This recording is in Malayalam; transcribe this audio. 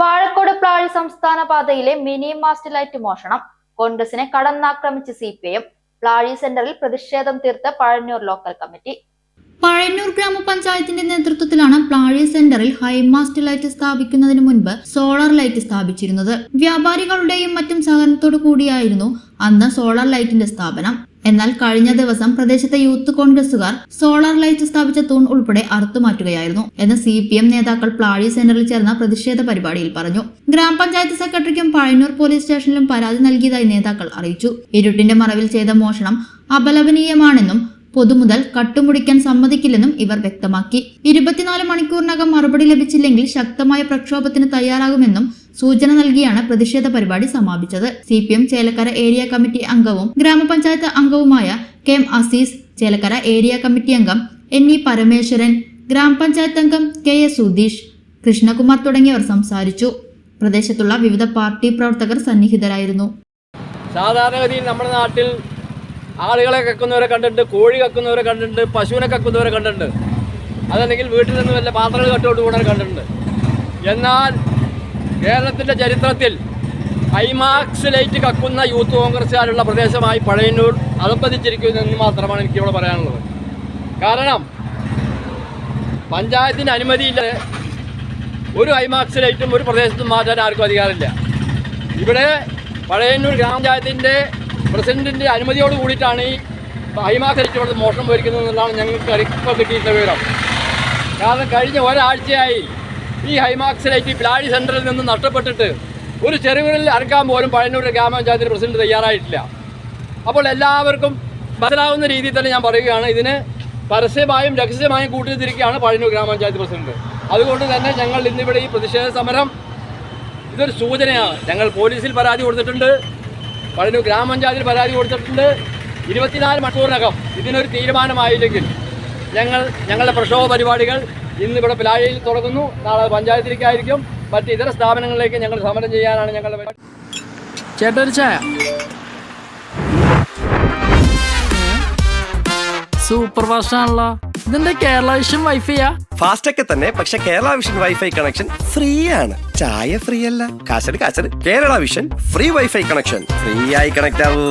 വാഴക്കോട് പ്ലാഴി സംസ്ഥാന പാതയിലെ മിനി മാസ്റ്റ് ലൈറ്റ് മോഷണം. കോൺഗ്രസിനെ കടന്നാക്രമിച്ച് സി പി എം. പ്ലാഴി സെന്ററിൽ പ്രതിഷേധം തീർത്ത പഴഞ്ഞൂർ ലോക്കൽ കമ്മിറ്റി. പഴയന്നൂർ ഗ്രാമപഞ്ചായത്തിന്റെ നേതൃത്വത്തിലാണ് പ്ലാഴി സെന്ററിൽ ഹൈമാസ്റ്റ് ലൈറ്റ് സ്ഥാപിക്കുന്നതിന് മുൻപ് സോളാർ ലൈറ്റ് സ്ഥാപിച്ചിരുന്നത്. വ്യാപാരികളുടെയും മറ്റും സഹകരണത്തോടു കൂടിയായിരുന്നു അന്ന് സോളാർ ലൈറ്റിന്റെ സ്ഥാപനം. എന്നാൽ കഴിഞ്ഞ ദിവസം പ്രദേശത്തെ യൂത്ത് കോൺഗ്രസുകാർ സോളാർ ലൈറ്റ് സ്ഥാപിച്ച തൂൺ ഉൾപ്പെടെ അറുത്തുമാറ്റുകയായിരുന്നു എന്ന് സി പി എം നേതാക്കൾ പ്ലാഴി സെന്ററിൽ ചേർന്ന പ്രതിഷേധ പരിപാടിയിൽ പറഞ്ഞു. ഗ്രാമപഞ്ചായത്ത് സെക്രട്ടറിക്കും പഴയന്നൂർ പോലീസ് സ്റ്റേഷനിലും പരാതി നൽകിയതായി നേതാക്കൾ അറിയിച്ചു. ഇരുട്ടിന്റെ മറവിൽ ചെയ്ത മോഷണം അപലപനീയമാണെന്നും പൊതുമുതൽ കട്ടുമുടിക്കാൻ സമ്മതിക്കില്ലെന്നും ഇവർ വ്യക്തമാക്കി. ഇരുപത്തിനാല് മണിക്കൂറിനകം മറുപടി ലഭിച്ചില്ലെങ്കിൽ ശക്തമായ പ്രക്ഷോഭത്തിന് തയ്യാറാകുമെന്നും സൂചന നൽകിയാണ് പ്രതിഷേധ പരിപാടി സമാപിച്ചത്. C P M Chelakkara area committee അംഗവും ഗ്രാമപഞ്ചായത്ത് അംഗവുമായ K M Azeez Chelakkara area committee അംഗം എൻ ഇ പരമേശ്വരൻ ഗ്രാമപഞ്ചായത്ത് അംഗം കെ എസ് സുധീഷ് കൃഷ്ണകുമാർ തുടങ്ങിയവർ സംസാരിച്ചു. പ്രദേശത്തുള്ള വിവിധ പാർട്ടി പ്രവർത്തകർ സന്നിഹിതരായിരുന്നു. സാധാരണഗതിയിൽ നമ്മുടെ നാട്ടിൽ ആളുകളെ കക്കുന്നവരെ കണ്ടിട്ടുണ്ട് കോഴി കക്കുന്നവരെ കണ്ടിട്ടുണ്ട് പശുവിനെ കക്കുന്നവരെ കണ്ടിട്ടുണ്ട്. അതല്ലെങ്കിൽ വീട്ടിൽ നിന്ന് വല്ല പാത്രങ്ങൾ കട്ടുകൊണ്ട് കൂടാൻ കണ്ടിട്ടുണ്ട്. എന്നാൽ കേരളത്തിന്റെ ചരിത്രത്തിൽ ഐമാക്സ് ലൈറ്റ് കക്കുന്ന യൂത്ത് കോൺഗ്രസ്സുകാരുള്ള പ്രദേശമായി പഴയന്നൂർ അനുബന്ധിച്ചിരിക്കുന്നു എന്ന് മാത്രമാണ് എനിക്കിവിടെ പറയാനുള്ളത്. കാരണം പഞ്ചായത്തിന്റെ അനുമതിയില്ലാതെ ഒരു ഐമാക്സ് ലൈറ്റും ഒരു പ്രദേശത്തും മാറ്റാൻ ആർക്കും അധികാരമില്ല. ഇവിടെ പഴയന്നൂർ ഗ്രാമപഞ്ചായത്തിന്റെ പ്രസിഡന്റിന്റെ അനുമതിയോട് കൂടിയിട്ടാണ് ഈ ഇവിടെ മോഷണം ഭരിക്കുന്നത് എന്നുള്ളതാണ് ഞങ്ങൾക്ക് ഇപ്പോൾ കിട്ടിയിട്ടുള്ള വിവരം. കാരണം കഴിഞ്ഞ ഒരാഴ്ചയായി ഈ ഹൈമാക്സ് ലൈറ്റ് പ്ലാഴി സെന്ററിൽ നിന്ന് നഷ്ടപ്പെട്ടിട്ട് ഒരു ചെറുവിരൽ അറക്കാൻ പോലും പഴയന്നൂർ ഗ്രാമപഞ്ചായത്തിൽ പ്രസിഡന്റ് തയ്യാറായിട്ടില്ല. അപ്പോൾ എല്ലാവർക്കും മനസ്സിലാവുന്ന രീതിയിൽ തന്നെ ഞാൻ പറയുകയാണ്. ഇതിന് പരസ്യമായും രഹസ്യമായും കൂട്ടിത്തിരിക്കുകയാണ് പഴയന്നൂർ ഗ്രാമപഞ്ചായത്ത് പ്രസിഡന്റ്. അതുകൊണ്ട് തന്നെ ഞങ്ങൾ ഇന്നിവിടെ ഈ പ്രതിഷേധ സമരം ഇതൊരു സൂചനയാണ്. ഞങ്ങൾ പോലീസിൽ പരാതി കൊടുത്തിട്ടുണ്ട്. പഴയന്നൂർ ഗ്രാമപഞ്ചായത്തിൽ പരാതി കൊടുത്തിട്ടുണ്ട്. ഇരുപത്തിനാല് മണിക്കൂറിനകം ഇതിനൊരു തീരുമാനമായില്ലെങ്കിൽ ഞങ്ങൾ ഞങ്ങളുടെ പ്രക്ഷോഭ പരിപാടികൾ ഇന്നിവിടെ പിലാഴയിൽ തുടങ്ങുന്നു. നാളെ പഞ്ചായത്തിലേക്കായിരിക്കും. മറ്റ് ഇതര സ്ഥാപനങ്ങളിലേക്ക് ഞങ്ങൾ സമരം ചെയ്യാനാണ് ഞങ്ങളുടെ ചേട്ടൊരു ചേട്ടാ ചായ. സൂപ്പർ ഫാസ്റ്റ് ആണല്ലോ ഇതെന്താ കേരള വിഷൻ വൈഫൈയാ? ഫാസ്റ്റ് ഒക്കെ തന്നെ പക്ഷെ Kerala vision WiFi connection free ആണ് ചായ ഫ്രീ അല്ല കാശട് കാശട്. Kerala vision free WiFi connection. Free ആയി കണക്ട് ആവൂ